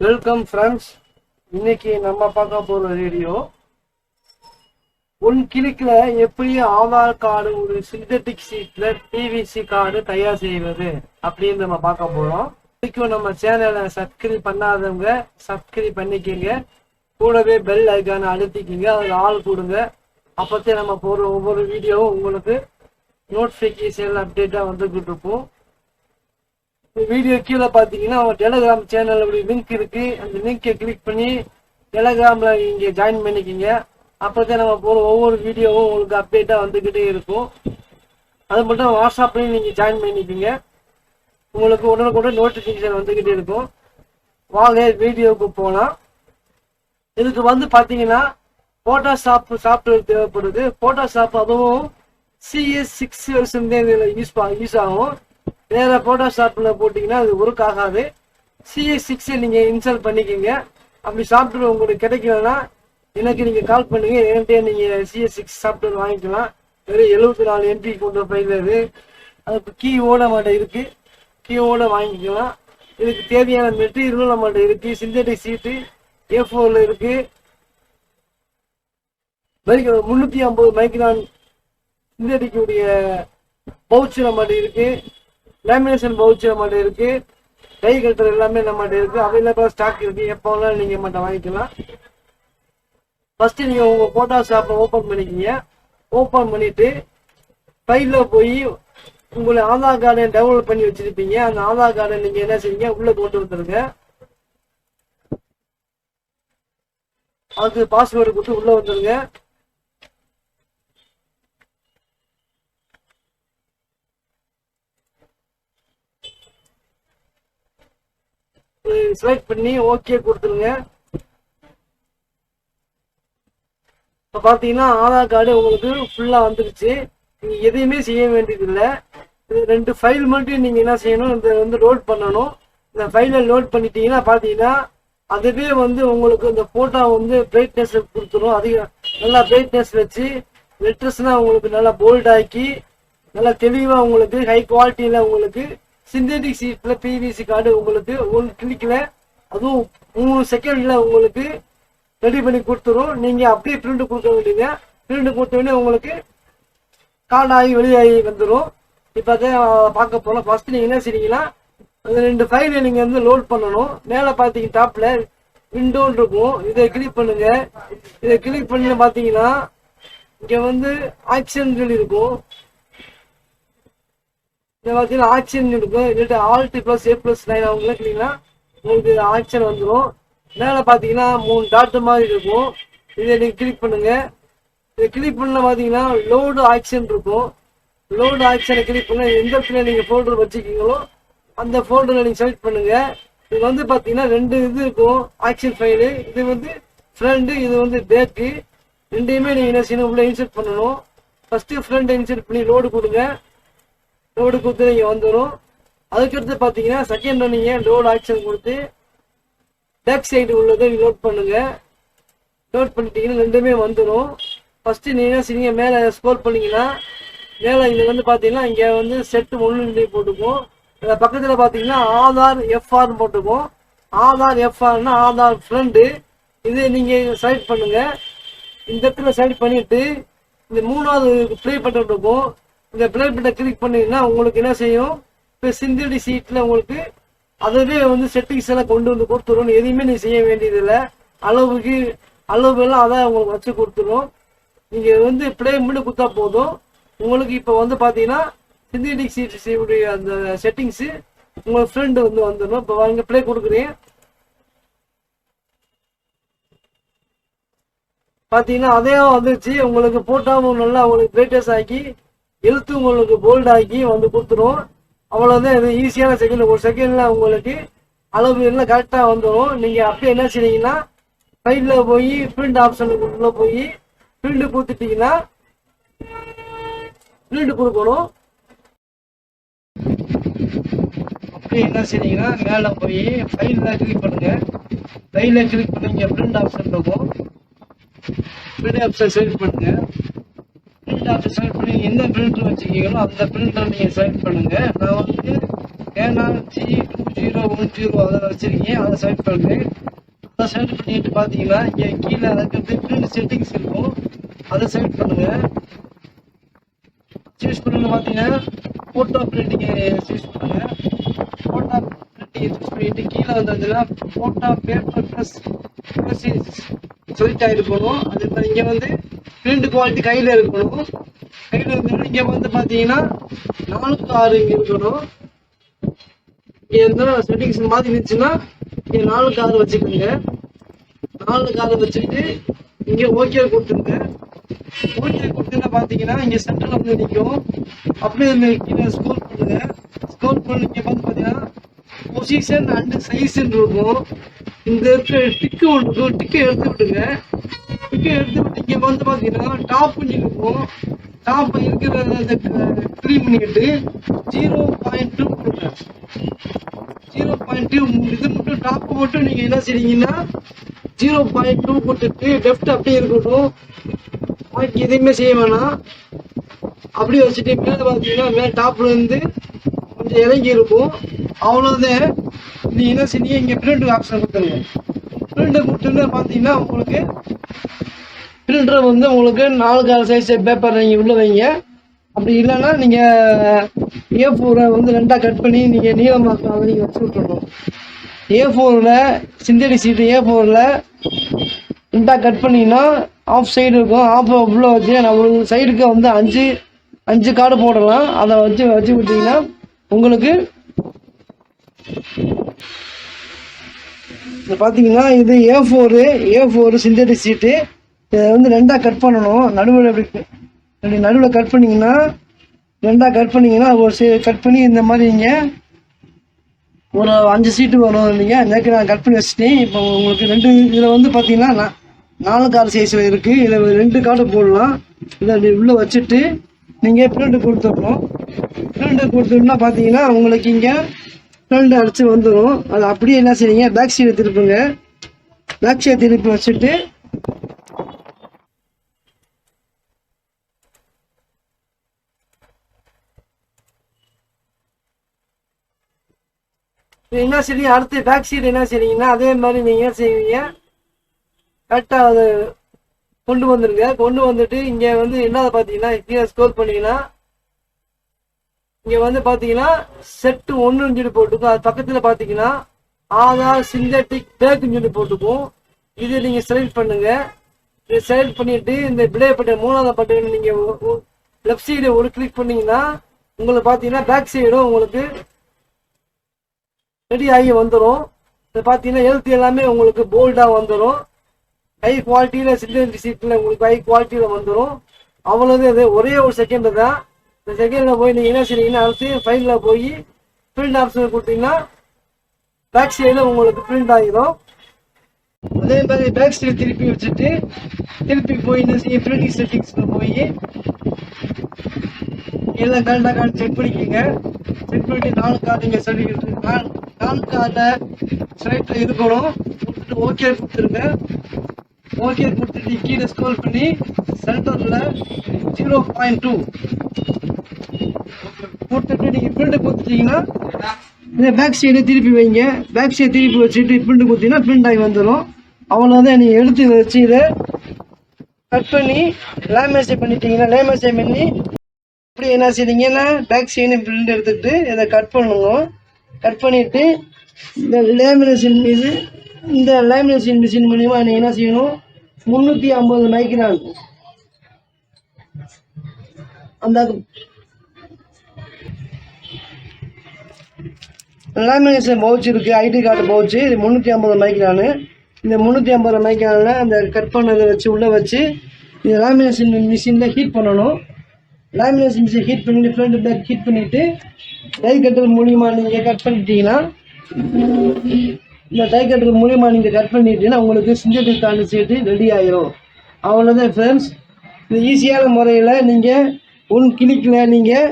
Welcome friends இன்னைக்கு நம்ம பார்க்க போற வீடியோ ஒன் கிளிக்ல எப்படி ஆதார் கார்டு ஒரு சிந்தட்டிக் சீட்ல பிவிசி கார்டு தயார் செய்வது அப்படின்னு நம்ம பார்க்க போறோம். இதுக்கும் நம்ம சேனலை சப்ஸ்கிரைப் பண்ணாதவங்க சப்ஸ்கிரைப் பண்ணிக்கங்க. கூடவே பெல் ஐக்கான அழுத்திக்கிங்க. அதில் ஆள் கொடுங்க. அப்போத்தே நம்ம போகிற ஒவ்வொரு வீடியோவும் உங்களுக்கு நோட்டிஃபிகேஷன் அப்டேட்டாக வந்துகிட்டு இருப்போம் வீடியோ கீழே பார்த்தீங்கன்னா அவங்க டெலகிராம் சேனல் லிங்க் இருக்கு. அந்த லிங்கை கிளிக் பண்ணி டெலகிராமில் நீங்கள் ஜாயின் பண்ணிக்கிங்க. அப்பதான் நம்ம போகிற ஒவ்வொரு வீடியோவும் உங்களுக்கு அப்டேட்டாக வந்துக்கிட்டே இருக்கும். அது மட்டும் வாட்ஸ்அப்லயும் நீங்கள் ஜாயின் பண்ணிக்கிங்க. உங்களுக்கு உடனுக்குடன் நோட்டிஃபிகேஷன் வந்துக்கிட்டே இருக்கும். வாங்க வீடியோவுக்கு போகலாம் இதுக்கு வந்து பார்த்தீங்கன்னா ஃபோட்டோஷாப் சாஃப்ட்வேர் தேவைப்படுது. ஃபோட்டோஷாப் அதுவும் சிஎஸ் சிக்ஸ் வருஷம் தான் இதில் யூஸ் யூஸ் ஆகும். வேற போட்டோஷாப்ல போட்டிங்கன்னா அது ஒர்க் ஆகாது. சிஎஸ் சிக்ஸை நீங்கள் இன்ஸ்டால் பண்ணிக்கோங்க. அப்படி சாஃப்ட்வேர் உங்களுக்கு கிடைக்கலன்னா எனக்கு நீங்கள் கால் பண்ணுங்கள் என்கிட்ட நீங்கள் சிஎஸ் சிக்ஸ் சாஃப்ட்வேர் வாங்கிக்கலாம். வெறும் எழுபத்தி நாலு எம்பி கொண்ட ஃபைல் அது. இப்போ கீ ஓட மாட்டேன் இருக்கு. கீ ஓட வாங்கிக்கலாம். இதுக்கு தேவையான மெட்டீரியலும் நம்மகிட்ட இருக்குது சிந்தட்டிக் சீட்டு ஏ இருக்குது மைக்ரோ முந்நூற்றி ஐம்பது மைக்ரான் சிந்தடிக்குடைய பவுச்சு நம்மகிட்ட இருக்குது லேமினேஷன் பவுச்சு நம்மகிட்ட இருக்கு. கை கட்டுறது எல்லாமே நம்மகிட்ட இருக்கு. அவைலபிளாக ஸ்டாக் இருக்கு. எப்போ வேணாலும் நீங்க நம்மகிட்ட வாங்கிக்கலாம். ஃபர்ஸ்ட் நீங்க உங்க போட்டோ ஷாப்பை ஓபன் பண்ணிக்கிங்க. ஓபன் பண்ணிட்டு ஃபைல்ல போய் உங்களை ஆதார் கார்டை டவுன்லோட் பண்ணி வச்சிருப்பீங்க. அந்த ஆதார் கார்டை நீங்க என்ன செய்யுங்க உள்ள போட்டு வந்துருங்க அதுக்கு பாஸ்வேர்டு கொடுத்து உள்ள வந்துருங்க. செலக்ட் பண்ணி ஓகே கொடுத்துருங்க. இப்போ பார்த்தீங்கன்னா ஆதார் கார்டு உங்களுக்கு ஃபுல்லாக வந்துருச்சு. நீங்கள் எதையுமே செய்ய வேண்டியது இல்லை இது ரெண்டு ஃபைல் மட்டும் நீங்கள் என்ன செய்யணும் இந்த வந்து லோட் பண்ணணும். இந்த ஃபைலை லோட் பண்ணிட்டீங்கன்னா பார்த்தீங்கன்னா அதுவே வந்து உங்களுக்கு இந்த ஃபோட்டோ வந்து பிரைட்னஸ் கொடுத்துரும். அதிக நல்லா பிரைட்னஸ் வச்சு லெட்டர்ஸ்னால் உங்களுக்கு நல்லா போல்டாக்கி நல்லா தெளிவாக உங்களுக்கு ஹை குவாலிட்டியில் உங்களுக்கு சிந்தட்டிக் சீட்ல பிவிசி கார்டு உங்களுக்கு ஒரு கிளிக்ல அதுவும் மூணு செகண்ட்ல உங்களுக்கு ரெடி பண்ணி கொடுத்துரும். நீங்க அப்படியே பிரிண்ட் கொடுக்க வேண்டியது பிரிண்ட் கொடுத்த உடனே உங்களுக்கு கார்டாகி ஆகி வெளியாகி வந்துடும் இப்போ அதை பார்க்க போகலாம் ஃபர்ஸ்ட் நீங்க என்ன செய்றீங்கன்னா அந்த ரெண்டு ஃபைலை நீங்க வந்து லோட் பண்ணணும். மேலே பார்த்தீங்க டாப்ல விண்டோன்னு இருக்கும். இதை கிளிக் பண்ணுங்க. இதை கிளிக் பண்ணி பார்த்தீங்கன்னா இங்கே வந்து ஆக்ஷன் சொல்லி இருக்கும். இந்த பார்த்தீங்கன்னா ஆக்ஷன் இருக்கும் இல்லாட்டி alt plus A plus nine அவங்க கிளிக்னா உங்களுக்கு ஆக்ஷன் வந்துடும் மேலே பார்த்தீங்கன்னா மூணு டாட் மாதிரி இருக்கும். இதை நீங்கள் கிளிக் பண்ணுங்க. இதை கிளிக் பண்ண பார்த்தீங்கன்னா லோடு ஆக்ஷன் இருக்கும். லோடு ஆக்ஷனை கிளிக் பண்ண எந்த இடத்துல நீங்கள் ஃபோல்டர் வச்சுக்கீங்களோ அந்த ஃபோல்டரில் நீங்கள் செலக்ட் பண்ணுங்க. இது வந்து பார்த்தீங்கன்னா ரெண்டு இது இருக்கும். ஆக்ஷன் ஃபைலு இது வந்து ஃப்ரெண்டு இது வந்து டேட்டு ரெண்டையுமே நீங்கள் என்ன செய்யணும்? உள்ளே இன்சர்ட் பண்ணணும். ஃபஸ்ட்டு ஃப்ரெண்டை இன்சர்ட் பண்ணி லோடு கொடுங்க. லோடு கொடுத்து நீங்கள் வந்துடும் அதுக்கடுத்து பார்த்தீங்கன்னா செகண்ட் நீங்கள் லோடு ஆக்ஷன் கொடுத்து பேக் சைடு உள்ளதை லோட் பண்ணுங்கள் லோட் பண்ணிட்டீங்கன்னா ரெண்டுமே வந்துடும் ஃபஸ்ட்டு நீங்கள் நீங்கள் மேலே ஸ்கோர் பண்ணிங்கன்னா மேலே இங்கே வந்து பார்த்தீங்கன்னா இங்கே வந்து செட்டு ஒன்று போட்டுக்கும். இதில் பக்கத்தில் பார்த்தீங்கன்னா ஆதார் எஃப்ஆர்னு போட்டுக்கும். ஆதார் எஃப்ஆர்னா ஆதார் ஃப்ரெண்டு இது நீங்கள் செலக்ட் பண்ணுங்கள் இந்த இடத்துல செலக்ட் பண்ணிவிட்டு இந்த மூணாவது ப்ளே பட்டன் இருக்கும். இந்த ப்ளே பட்டை கிளிக் பண்ணீங்கன்னா உங்களுக்கு என்ன செய்யும்? இப்போ சிந்தடி சீட்டில் உங்களுக்கு அதுவே வந்து செட்டிங்ஸ் எல்லாம் கொண்டு வந்து கொடுத்துரும். எதையுமே நீங்கள் செய்ய வேண்டியதில்லை. அளவுக்கு அளவு எல்லாம் அதான் உங்களுக்கு வச்சு கொடுத்துரும். நீங்கள் வந்து ப்ளே மட்டும் கொடுத்தா போதும். உங்களுக்கு இப்போ வந்து பார்த்தீங்கன்னா சிந்தடிக் சீட் அந்த செட்டிங்ஸு உங்கள் ஃப்ரெண்டு வந்து வந்துடும் இப்போ வாங்க ப்ளே கொடுக்குறேன். பார்த்தீங்கன்னா அதே வந்துருச்சு. உங்களுக்கு போட்டாவும் நல்லா உங்களுக்கு பிரைட்டஸ் ஆக்கி எழுத்து உங்களுக்கு போல்ட் ஆக்கி வந்து கொடுத்துரும். அவ்வளோதான் இது ஈஸியான செகண்ட் ஒரு செகண்டில் உங்களுக்கு அளவு எல்லாம் கரெக்டாக வந்துடும் நீங்கள் அப்படியே என்ன செய்றீங்கன்னா ஃபைலில் போய் பிரிண்ட் ஆப்ஷனுக்குள்ளே போய் பிரிண்ட் கொடுத்துட்டீங்கன்னா பிரிண்ட் கொடுக்கணும். அப்படியே என்ன செய்றீங்கன்னா மேலே போய் ஃபைலில் கிளிக் பண்ணுங்கள் ஃபைலில் கிளிக் பண்ணுங்க பிரிண்ட் ஆப்ஷன் இருக்கும். பிரிண்ட் ஆப்ஷன் செலக்ட் பண்ணுங்கள் பிரிண்ட் செலக்ட் பண்ணி எந்த பிரிண்டர் வச்சுக்கீங்களோ அந்த பிரிண்டர் நீங்கள் செலக்ட் பண்ணுங்கள் நான் வந்து ஏன்னா G two zero one zero அதை வச்சுருக்கீங்க அதை செலக்ட் பண்ணுறேன் அதை செலக்ட் பண்ணிட்டு பார்த்தீங்கன்னா இங்கே கீழே அதுக்கு பிரிண்ட் செட்டிங்ஸ் இருக்கும். அதை செலக்ட் பண்ணுங்கள் சூஸ் பண்ணுங்க பார்த்தீங்கன்னா ஃபோட்டோ பிரிண்டிங்கை சூஸ் பண்ணுங்கள் ஃபோட்டோ பிரிண்டிங் சூஸ் பண்ணிட்டு கீழே வந்ததுன்னா ஃபோட்டோ பேப்பர் ப்ளஸ் சொல்லிட்டா இருக்கணும் அது மாதிரி இங்கே வந்து பிரிண்ட் குவாலிட்டி கையில் இருக்கணும். கையில் இருக்கணும் இங்கே வந்து பார்த்தீங்கன்னா நாலுக்கு ஆறு இங்கே இருக்கணும். இங்கே எந்த செட்டிங்ஸ் மாதிரி இருந்துச்சுன்னா இங்கே நாலுக்கு ஆறு வச்சுக்கோங்க. நாலு ஆறு வச்சுட்டு இங்கே ஓகே கொடுத்துருங்க. ஓகே கொடுத்தீங்கன்னா பார்த்தீங்கன்னா இங்கே சென்டரில் வந்து நிற்கும் அப்படியே கீழே ஸ்கோர் பண்ணுங்க. ஸ்கோர் பண்ணி இங்கே வந்து பார்த்தீங்கன்னா பொசிஷன் அண்டு சைஸ்ன்னு இருக்கும். இந்த இடத்துல டிக்கு ஒன்று இருக்கும். டிக்கை எடுத்து விட்டுங்க டிக்கை எடுத்து இங்கே வந்து பார்த்தீங்கன்னா டாப் இருக்கும் டாப் இருக்கிற அந்த க்ரீம் பண்ணிக்கிட்டு ஜீரோ பாயிண்ட் டூ கொடுங்க ஜீரோ பாயிண்ட் டூ இது மட்டும் டாப் மட்டும் நீங்கள் என்ன செய்றீங்கன்னா ஜீரோ பாயிண்ட் டூ கொடுத்துட்டு லெஃப்ட் அப்படியே இருக்கட்டும். பாக்கி எதையுமே செய்ய வேணாம். அப்படியே வச்சுட்டு மேலே பார்த்தீங்கன்னா மேலே டாப்ல இருந்து கொஞ்சம் இறங்கி இருக்கும். அவ்வளோதான் நீ என்ன செய்ய இங்கே பிரிண்ட் ஆப்ஷன் கொடுத்துருங்க. பிரிண்ட் கொடுத்துருந்தா பார்த்தீங்கன்னா உங்களுக்கு பிரிண்டர் வந்து உங்களுக்கு நாலு கால் சைஸ் பேப்பர் நீங்கள் உள்ள வைங்க. அப்படி இல்லைன்னா நீங்கள் ஏ ஃபோரை வந்து ரெண்டாக கட் பண்ணி நீங்கள் நீளமாக்க அதை நீங்கள் வச்சு விட்டுறணும். ஏ ஃபோரில் சிந்தடிக் சீட்டு ஏ ஃபோரில் ரெண்டாக கட் பண்ணிங்கன்னா ஆஃப் சைடு இருக்கும். ஆஃப் உள்ள வச்சு நம்மளுக்கு சைடுக்கு வந்து அஞ்சு அஞ்சு கார்டு போடலாம். அதை வச்சு வச்சு விட்டிங்கன்னா உங்களுக்கு பார்த்தீங்கன்னா இது A four A four synthetic sheet இதை வந்து ரெண்டாக கட் பண்ணணும். நடுவில் இப்படி இப்படி நடுவில் கட் பண்ணிங்கன்னா ரெண்டாக கட் பண்ணிங்கன்னா ஒரு சீ கட் பண்ணி இந்த மாதிரி நீங்கள் ஒரு அஞ்சு சீட்டு வரும் இல்லைங்க நேற்று நான் கட் பண்ணி வச்சுட்டேன். இப்போ உங்களுக்கு ரெண்டு இதில் வந்து பார்த்தீங்கன்னா நாலு கார்டு சைஸில் இருக்குது இதில் ரெண்டு கார்டு போடலாம். இதை உள்ளே வச்சுட்டு நீங்கள் பிரிண்ட் கொடுத்துடணும் பிரிண்ட் கொடுத்துட்டோம்னா பார்த்தீங்கன்னா உங்களுக்கு இங்கே பிரிண்ட் அடித்து வந்துடும் அது அப்படியே என்ன செய்றீங்க? பேக் சைடு திருப்புங்க பேக் சைடு திருப்பி வச்சுட்டு என்ன செய்றீங்க? அடுத்து பேக் சைடு என்ன செய்றீங்கன்னா அதே மாதிரி நீங்கள் என்ன செய்வீங்க? கரெக்டாக அது கொண்டு வந்துருங்க. கொண்டு வந்துட்டு இங்கே வந்து என்ன பார்த்தீங்கன்னா கீழே ஸ்கோர் பண்ணிங்கன்னா இங்கே வந்து பார்த்தீங்கன்னா செட்டு ஒன்றுன்னு சொல்லி போட்டுக்கும் அது பக்கத்தில் பார்த்தீங்கன்னா ஆதார் சிந்தட்டிக் பேக்குன்னு சொல்லி போட்டுக்கும் இது நீங்கள் செலக்ட் பண்ணுங்கள் இதை செலக்ட் பண்ணிட்டு இந்த பிளே பட்டன் மூணாவது பட்டன் நீங்கள் லெஃப்ட் சைடு ஒரு கிளிக் பண்ணீங்கன்னா உங்களுக்கு பார்த்தீங்கன்னா பேக் சைடும் உங்களுக்கு ரெடி ஆகி வந்துடும் இது பார்த்தீங்கன்னா எழுத்து எல்லாமே உங்களுக்கு போல்டாக வந்துடும் ஹை குவாலிட்டியில் சிலிண்டர் சீட்டில் உங்களுக்கு ஹை குவாலிட்டியில் வந்துடும் அவ்வளோதான் இது. ஒரே ஒரு செகண்டு தான். இந்த செகண்டில் போய் நீங்கள் என்ன செய்றீங்கன்னா அடுத்து ஃபைலில் போய் பிரிண்ட் ஆப்ஷன் கொடுத்தீங்கன்னா பேக் சைடில் உங்களுக்கு பிரிண்ட் ஆகிடும் அதே மாதிரி பேக் சைடு திருப்பி வச்சுட்டு திருப்பி போய் என்ன செய்ய பிரிண்டிங் செட்டிங்ஸில் போய் எல்லாம் கரெக்டாக செக் பண்ணிக்கோங்க. செக் பண்ணிட்டு நாலு கார்டு இங்கே சர்டிஃபிகேட் நாலு நாலு கார்டில் ஸ்ட்ரைட்டில் இருக்கணும். கொடுத்துட்டு ஓகே கொடுத்துருங்க. ஓகே கொடுத்துட்டு கீழே ஸ்கோர் பண்ணி சென்டரில் ஜீரோ பாயிண்ட் டூ கொடுத்துட்டு நீங்கள் பிரிண்ட் கொடுத்துட்டீங்கன்னா இந்த பேக் சைடு திருப்பி வைங்க. பேக் சைடு திருப்பி வச்சுட்டு பிரிண்ட் கொடுத்தீங்கன்னா பிரிண்ட் ஆகி வந்துடும் அவ்வளோதான் நீங்கள் எடுத்து வச்சு இதை கட் பண்ணி லேமினேஷன் பண்ணிட்டீங்கன்னா லேமினேஷன் பண்ணி அப்படி என்ன செய்றீங்கன்னா பேக் சைடு பிரிண்ட் எடுத்துக்கிட்டு இதை கட் பண்ணணும். கட் பண்ணிவிட்டு இந்த லேமினேஷன் மீது இந்த லேமினேஷன் மிஷின் மூலிமா நீங்கள் என்ன செய்யணும்? முந்நூற்றி ஐம்பது மைக்ரான் அந்த லேமினேஷன் பவுச் இருக்குது ஐடி கார்டு பவுச்சு இது முந்நூற்றி ஐம்பது மைக்ரானு இந்த முந்நூற்றி ஐம்பது மைக்ரானில் அந்த கட் பண்ணதை வச்சு உள்ளே வச்சு இந்த லேமினேஷன் மிஷினில் ஹீட் பண்ணணும். லேமினேஷன் மிஷின் ஹீட் பண்ணிட்டு ஃப்ரண்ட் பேக் ஹீட் பண்ணிவிட்டு டை கட்டர் மூலியமாக நீங்கள் கட் பண்ணிட்டீங்கன்னா இந்த டை கட்டர் மூலியமாக நீங்கள் கட் பண்ணிட்டீங்கன்னா உங்களுக்கு சிந்தட்டிக் தாண்டி சீட்டு ரெடி ஆயிரும். அவ்வளோதான் ஃப்ரெண்ட்ஸ் இது ஈஸியான முறையில் நீங்கள் ஒன் கிளிக்கில் நீங்கள்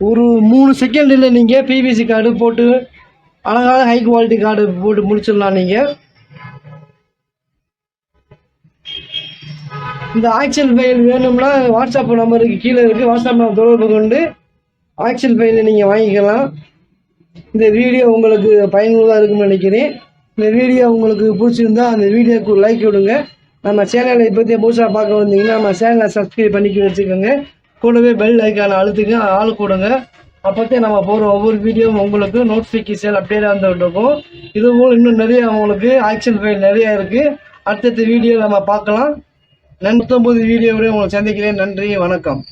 ஒரு மூணு செகண்டில் நீங்கள் பிவிசி கார்டு போட்டு அழகாக ஹை குவாலிட்டி கார்டு போட்டு முடிச்சிடலாம் நீங்கள் இந்த ஆக்சல் ஃபைல் வேணும்னா வாட்ஸ்அப் நம்பருக்கு கீழே இருக்குது வாட்ஸ்அப் நம்பர் தொடர்பு கொண்டு ஆக்சல் ஃபைலை நீங்கள் வாங்கிக்கலாம். இந்த வீடியோ உங்களுக்கு பயனுள்ளதாக இருக்கும்னு நினைக்கிறேன். இந்த வீடியோ உங்களுக்கு பிடிச்சிருந்தா அந்த வீடியோக்கு லைக் விடுங்க நம்ம சேனலை பற்றி புதுசாக பார்க்க வந்தீங்கன்னா நம்ம சேனலை சப்ஸ்கிரைப் பண்ணிக்க வச்சுக்கோங்க. கூடவே பெல் ஐக்கான அழுத்துங்க ஆள் கொடுங்க. அப்போத்தே நம்ம போகிற ஒவ்வொரு வீடியோவும் உங்களுக்கு நோட்டிஃபிகேஷன் அப்டேட் வந்துட்டு இருக்கும் இது போல் இன்னும் நிறைய உங்களுக்கு ஆக்ஷன் ஃபைல் நிறையா இருக்குது அடுத்தடுத்த வீடியோ நம்ம பார்க்கலாம். நன்றி. வீடியோவில் உங்களை சந்திக்கிறேன். நன்றி. வணக்கம்.